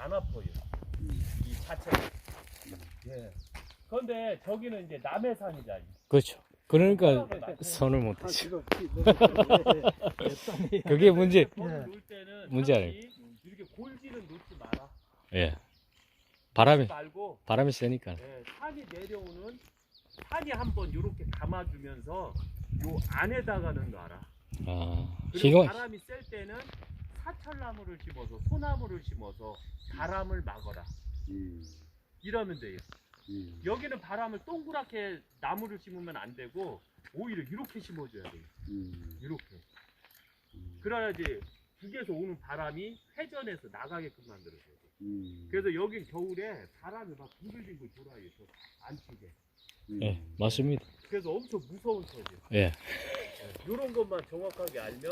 안 아파요. 음. 이 자체가. 예. 그런데 저기는 이제 남해산이잖아요. 그렇죠. 그러니까 손을 못 대죠. 그게 문제. 놓을 때는 문제 상시 이렇게 골지는 놓지 마라. 예. 바람이 말고 바람이 세니까. 예, 산이 내려오는 산이 한번 이렇게 감아주면서 요 안에다가는 놔라. 아, 그리고 지금 바람이 셀 때는 사철나무를 심어서 소나무를 심어서 바람을 막아라. 음. 이러면 돼요. 음. 여기는 바람을 동그랗게 나무를 심으면 안 되고 오히려 이렇게 심어줘야 돼요. 음. 이렇게. 음. 그래야지 북에서 오는 바람이 회전해서 나가게끔 만들어줘야 돼. 음. 그래서 여긴 겨울에 바람이 막 빙글빙글 돌아요. 저안 치게. 음. 예, 맞습니다. 그래서 엄청 무서운 터죠. 예. 이런 것만 정확하게 알면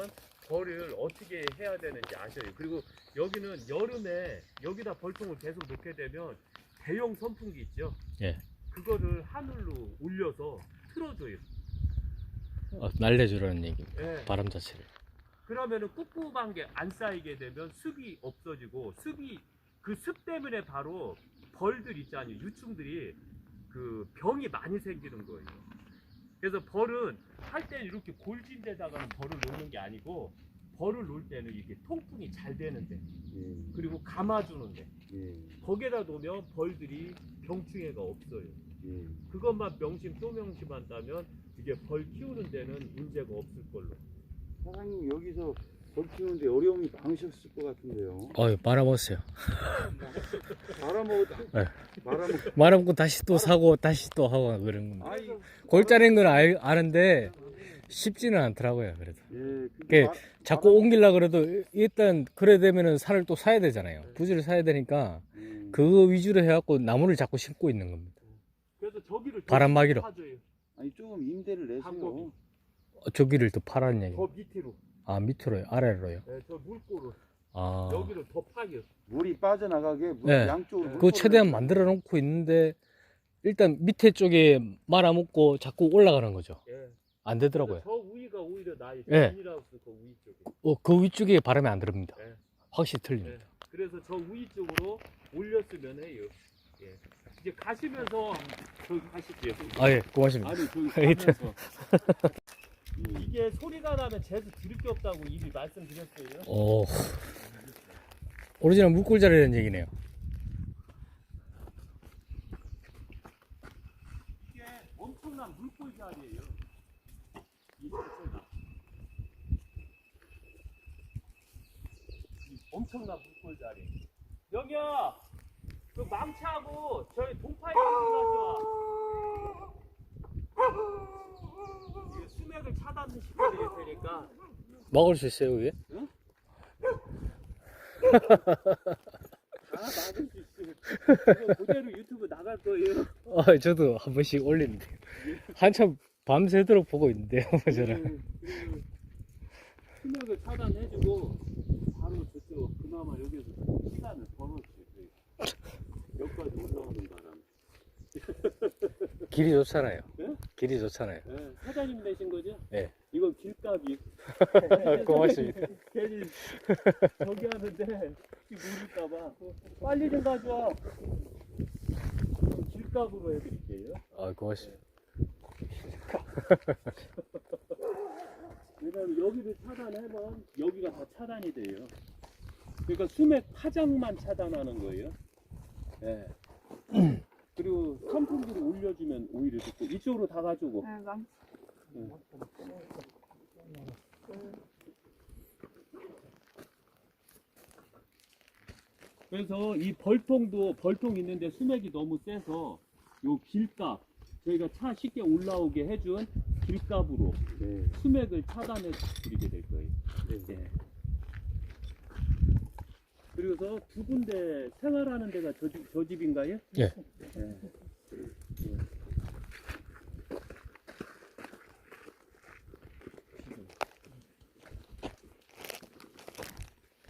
벌을 어떻게 해야 되는지 아셔요. 그리고 여기는 여름에 여기다 벌통을 계속 놓게 되면 대형 선풍기 있죠. 예. 그거를 하늘로 올려서 틀어줘요. 어, 날려주라는 얘기. 예. 바람 자체를. 그러면은 꿉꿉한 게 안 쌓이게 되면 습이 없어지고 습이 그 습 때문에 바로 벌들 있잖아요. 유충들이 그 병이 많이 생기는 거예요. 그래서 벌은 할 때는 이렇게 골진 데다가는 벌을 놓는 게 아니고 벌을 놓을 때는 이게 통풍이 잘 되는데 예. 그리고 감아주는데 예. 거기에다 놓으면 벌들이 병충해가 없어요. 예. 그것만 명심 또 명심한다면 이게 벌 키우는 데는 문제가 없을 걸로. 사장님 여기서 벌 키우는데 어려움이 많으셨을 것 같은데요. 어유 말아먹었어요. 말아먹었다. 네. 말아먹. 말아먹고 다시 또 사고 다시 또 하고 그런 겁니다. 아이. 골 자르는 건 알, 아는데 쉽지는 않더라고요. 그래도 예. 그게 마- 자꾸 옮기려 그래도 일단 그래 되면은 산을 또 사야 되잖아요. 부지를 사야 되니까 음. 그거 위주로 해갖고 나무를 자꾸 심고 있는 겁니다. 그래서 저기를 더 바람막이로. 아니 조금 임대를 내세요. 저기를 더 파라는 얘기. 더 밑으로. 아 밑으로요, 아래로요. 네, 저 물고를 아, 여기를 더 파요. 물이 빠져나가게 물 네. 양쪽으로. 그거 최대한 만들어 놓고 있는데 일단 밑에 쪽에 말아먹고 자꾸 올라가는 거죠. 예. 안 되더라고요. 저 위가 오히려 나이 예. 비닐하우스 그 위 쪽에. 어, 그 위쪽에 바람이 안 들어옵니다. 예. 확실히 예. 틀립니다. 그래서 저 위 쪽으로 올렸으면 해요. 예. 이제 가시면서 저기 가실게요. 아 예, 고맙습니다. 아니 저기 하여튼. 가면서 이게 소리가 나면 재수 들을 게 없다고 이미 말씀드렸어요. 오, 오리지널 물골자리라는 얘기네요. 이게 엄청난 물골 자리예요. 이 자체가. 이 엄청난 물골 자리. 여기야, 그 망치하고 저희 동파이 좀 가져와. 차단시켜야 될 테니까. 먹을 수 있어요, 위에? 다 막을 수 있어요. 이거 그대로 유튜브 나갈 거예요. 아, 저도 한 번씩 올리는데 한참 밤새도록 보고 있는데요, 저는. 그 수맥을 차단해주고 바로 저쪽 그나마 여기서 시간을 벌어주세요. 여기까지 올라오는 바람. 길이 좋잖아요. 예? 길이 좋잖아요. 예, 사장님 내신 거죠? 예. 이건 길값이. 고맙습니다. 괜히 저기 하는데 모를까봐 빨리 좀 가져와. 길값으로 해드릴게요. 아, 고맙습니다. 왜냐면 여기를 차단하면 여기가 다 차단이 돼요. 그러니까 수맥 파장만 차단하는 거예요. 예. 선풍기를 올려주면 오히려 좋고 이쪽으로 다 가지고 네, 망. 그래서 이 벌통도 벌통 있는데 수맥이 너무 세서 요 길값 저희가 차 쉽게 올라오게 해준 길값으로 네. 수맥을 차단해 드리게 될 거예요. 네. 그리고서 두 군데 생활하는 데가 저, 집- 저 집인가요? 예. 네.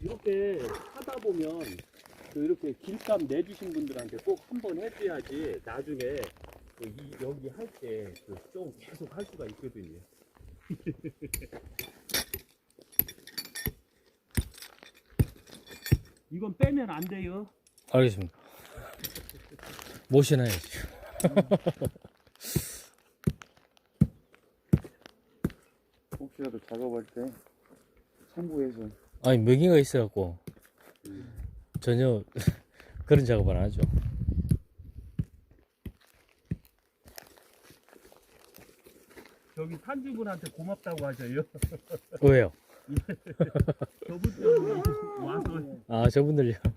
이렇게 하다 보면 그 이렇게 길값 내주신 분들한테 꼭 한 번 해줘야지 나중에 그 이, 여기 할 때 좀 계속 할 수가 있거든요. 이건 빼면 안 돼요. 알겠습니다. 모셔놔야지. 혹시라도 작업할 때 참고해서 아니, 먹이가 있어갖고 전혀 그런 작업을 안 하죠. 저기 산주분한테 고맙다고 하셔요. 왜요? 저분 때문에 와서 아, 저분들요.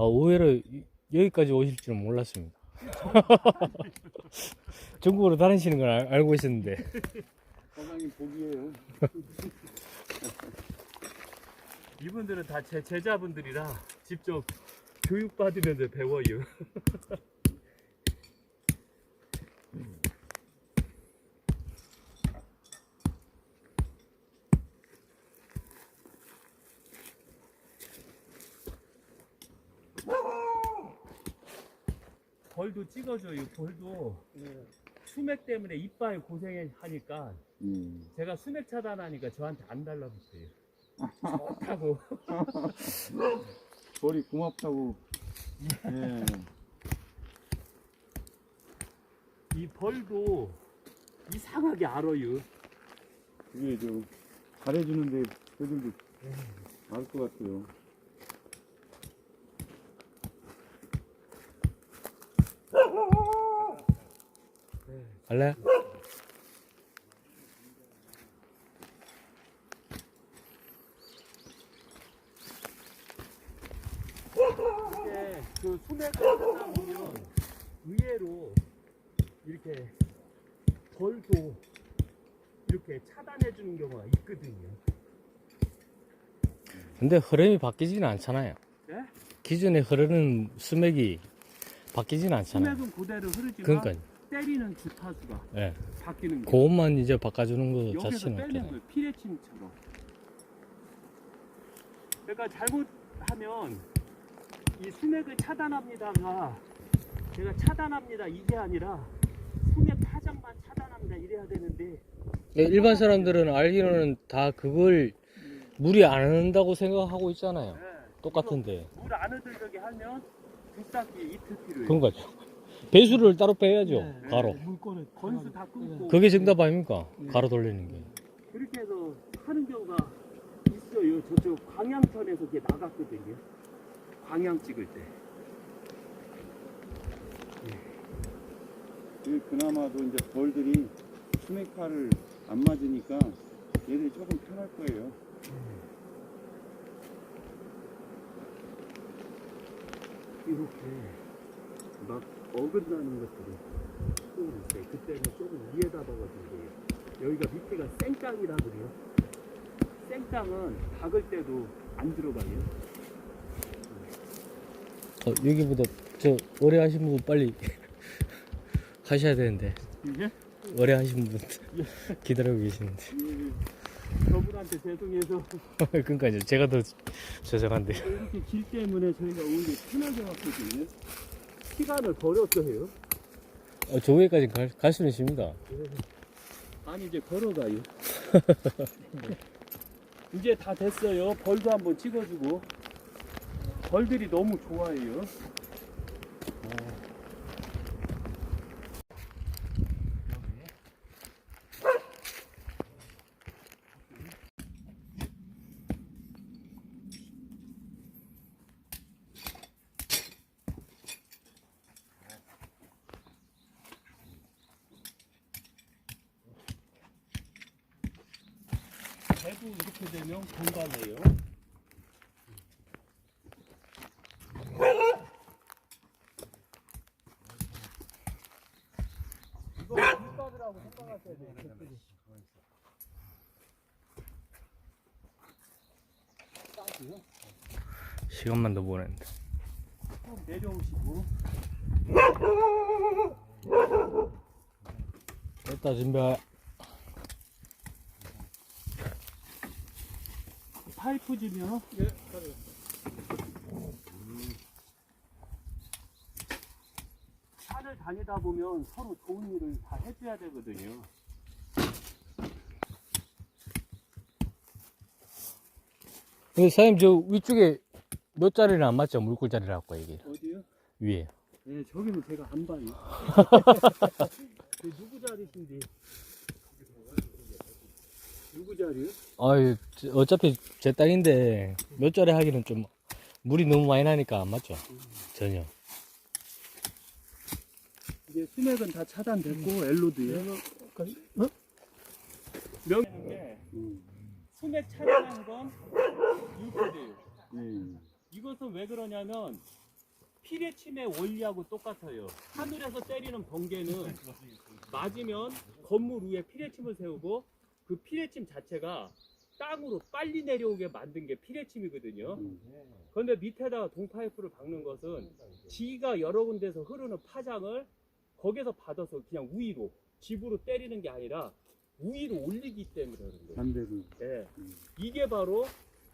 아, 의외로 이- 여기까지 오실 줄은 몰랐습니다. 중국으로 다니시는 걸 알- 알고 있었는데. 사장님 복이에요. 이분들은 다 제 제자분들이라 직접 교육 받으면서 배워요. 벌도 찍어줘요. 벌도 수맥 때문에 이빨 고생하니까 음. 제가 수맥 차단하니까 저한테 안 달라붙어요. 좋다고. 벌이 고맙다고. 예. 이 벌도 이상하게 알아요. 그게 좀 잘해주는데 애들도 알 것 같아요. 갈래? 이게 그 하다 보면 의외로 이렇게 벌도 이렇게 차단해 주는 경우가 있거든요. 근데 흐름이 바뀌지는 않잖아요. 네? 기존에 흐르는 수맥이 바뀌지는 않잖아요. 수맥은 그대로 흐르지만 그러니까, 때리는 주파수가 예. 바뀌는 거. 그것만 이제 바꿔주는 거 여기서 자체는 빼는 없잖아요. 거예요. 피레침처럼. 그러니까 잘못하면 이 수맥을 차단합니다가 제가 차단합니다 이게 아니라 수맥 파장만 차단합니다 이래야 되는데 예, 일반 사람들은 알기로는 다 그걸 무리 안 한다고 생각하고 있잖아요. 네, 똑같은데. 이거 물 안을 들게 하면 두싹이 이틀 필요해요. 그런 거죠. 배수를 따로 빼야죠. 네. 가로. 물건을 건수 다 끊고 그게 정답 아닙니까? 가로 돌리는 게. 그렇게 해서 하는 경우가 있어요. 저쪽 광양천에서 그게 나갔거든요. 광양 찍을 때. 그 그나마도 이제 벌들이 수맥파를 안 맞으니까 얘들이 조금 편할 거예요. 이렇게 막 어긋나는 것들이 조금 있어요. 그때는 조금 위에다 박아주세요. 여기가 밑에가 생땅이라 그래요. 생땅은 박을 때도 안 들어가요. 어, 여기보다 저 오래 하신 분 빨리 가셔야 되는데. 이게 오래 하신 분 기다리고 계시는데. 저분한테 죄송해서 그러니까 제가 더 죄송한데. 이렇게 길 때문에 저희가 오히려 편하게 왔거든요. 시간을 버렸어요. 어, 저 위에까지 갈, 갈 수는 있습니다. 아니 이제 걸어가요. 이제 다 됐어요. 벌도 한번 찍어주고 벌들이 너무 좋아해요. 대구 이렇게 되면 공간이에요. 이거 불박이라고 생각하셔야 돼요. 그쪽이. 싸고요. 시간만 더 보냈는데. 좀 내려오시고 됐다 준비. 파이프 주면 예, 산을 다니다 보면 서로 좋은 일을 다 해줘야 되거든요. 근데 사장님 저 위쪽에 몇 자리는 안 맞죠? 물골 자리라고 이게 어디요? 위에. 네, 저기는 제가 안 봐요. 그 누구 자리신데? 누구 자리요? 아유 저- 어차피 제 땅인데 몇 자리 하기는 좀 물이 너무 많이 나니까 안 맞죠? 전혀. 이제 수맥은 다 차단됐고 엘로드요. 명 게, 음. 수맥 차단한 건 유포돼요. 네. 이것은 왜 그러냐면 피레침의 원리하고 똑같아요. 하늘에서 때리는 번개는 맞으면 건물 위에 피레침을 세우고 그 피레침 자체가 땅으로 빨리 내려오게 만든 게 피레침이거든요. 음. 그런데 밑에다가 동파이프를 박는 것은 지가 여러 군데서 흐르는 파장을 거기서 받아서 그냥 우위로 집으로 때리는 게 아니라 우위로 올리기 때문에 그런 거예요. 반대로. 예. 음. 이게 바로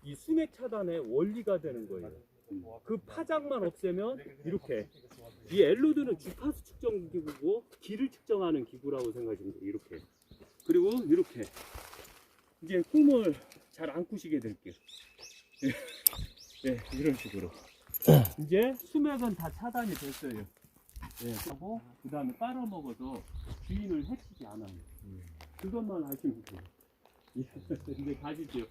이 수맥 차단의 원리가 되는 거예요. 음. 그 파장만 없애면 이렇게 이 엘로드는 주파수 측정 기구고 길을 측정하는 기구라고 생각하시면 돼요. 이렇게 그리고 이렇게 이제 꿈을 잘 안 꾸시게 될게요. 네, 이런 식으로 이제 수맥은 다 차단이 됐어요. 네, 하고 그 다음에 빨아먹어서 주인을 해치지 않아요. 그것만 하시면 돼요. 이제 가시죠.